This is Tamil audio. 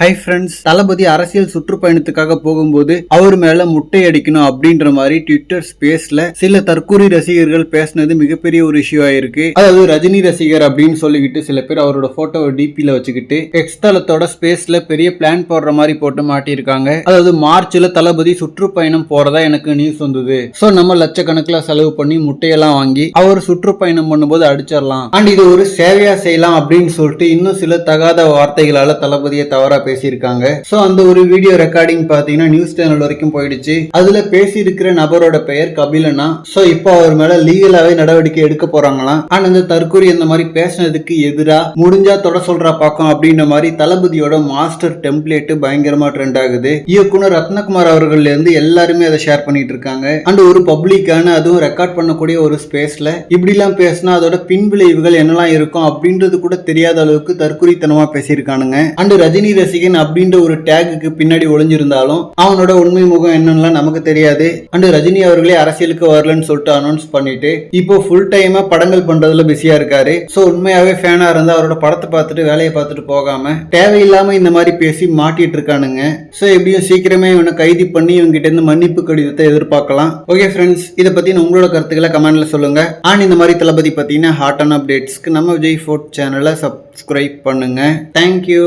ஹை ஃப்ரெண்ட்ஸ் தளபதி அரசியல் சுற்றுப்பயணத்துக்காக போகும்போது அவர் மேல முட்டை அடிக்கணும் அப்படின்ற மாதிரி ட்விட்டர் ஸ்பேஸ்ல சில தற்கூரி ரசிகர்கள் பேசினது மிகப்பெரிய ஒரு இஷ்யூ ஆயிருக்கு. அதாவது ரஜினி ரசிகர் அப்படின்னு சொல்லிக்கிட்டு சில பேர் அவரோட போட்டோவை டிபியில வச்சுக்கிட்டு எக்ஸ் தளத்தோட ஸ்பேஸ்ல பெரிய பிளான் போடுற மாதிரி போட்டு மாட்டியிருக்காங்க. அதாவது மார்ச்ல தளபதி சுற்றுப்பயணம் போறதா எனக்கு நியூஸ் வந்தது. சோ நம்ம லட்சக்கணக்கில் செலவு பண்ணி முட்டையெல்லாம் வாங்கி அவர் சுற்றுப்பயணம் பண்ணும்போது அடிச்சிடலாம். அண்ட் இது ஒரு சேவையா செய்யலாம் அப்படின்னு சொல்லிட்டு இன்னும் சில தகாத வார்த்தைகளால தளபதியை தவறா பேசியிருக்காங்க. ஸோ அந்த ஒரு வீடியோ ரெக்கார்டிங் பார்த்தீங்கன்னா நியூஸ் சேனல் வரைக்கும் போயிடுச்சு. அதுல பேசி இருக்கிற நபரோட பெயர் கபிலனா. ஸோ இப்போ அவர் மேல லீகலாவே நடவடிக்கை எடுக்க போறாங்களாம். ஆனா இந்த தற்கொலை இந்த மாதிரி பேசினதுக்கு எதிரா முடிஞ்சா தொட சொல்றா பாக்கம் அப்படின்ற மாதிரி தளபதியோட மாஸ்டர் டெம்ப்ளேட் பயங்கரமா ட்ரெண்ட் ஆகுது. இயக்குனர் ரத்னகுமார் அவர்கள் இருந்து எல்லாருமே அதை ஷேர் பண்ணிட்டு இருக்காங்க. அண்ட் ஒரு பப்ளிக்கான அதுவும் ரெக்கார்ட் பண்ணக்கூடிய ஒரு ஸ்பேஸ்ல இப்படிலாம் பேசினா அதோட பின்விளைவுகள் என்னெல்லாம் இருக்கும் அப்படின்றது கூட தெரியாத அளவுக்கு தற்கொலைத்தனமா பேசியிருக்கானுங்க. அண்ட் ரஜினி ரசி ரசிகன் அப்படின்ற ஒரு டேகுக்கு பின்னாடி ஒளிஞ்சிருந்தாலும் அவனோட உண்மை முகம் என்னன்னு நமக்கு தெரியாது. அண்ட் ரஜினி அவர்களே அரசியலுக்கு வரலன்னு சொல்லிட்டு அனௌன்ஸ் பண்ணிட்டு இப்போ ஃபுல் டைமா படங்கள் பண்றதுல பிஸியா இருக்காரு. ஸோ உண்மையாவே ஃபேனா இருந்து அவரோட படத்தை பார்த்துட்டு வேலையை பார்த்துட்டு போகாம தேவையில்லாம இந்த மாதிரி பேசி மாட்டிட்டு இருக்கானுங்க. ஸோ எப்படியும் சீக்கிரமே இவனை கைது பண்ணி இவங்கிட்ட இருந்து மன்னிப்பு கடிதத்தை எதிர்பார்க்கலாம். ஓகே ஃப்ரெண்ட்ஸ் இதை பத்தி உங்களோட கருத்துக்களை கமெண்ட்ல சொல்லுங்க. அண்ட் இந்த மாதிரி தளபதி பத்தின ஹாட்டான அப்டேட்ஸ்க்கு நம்ம விஜய் ஃபோர்ட் சேனலை சப்ஸ்கிரைப் பண்ணுங்க. Thank you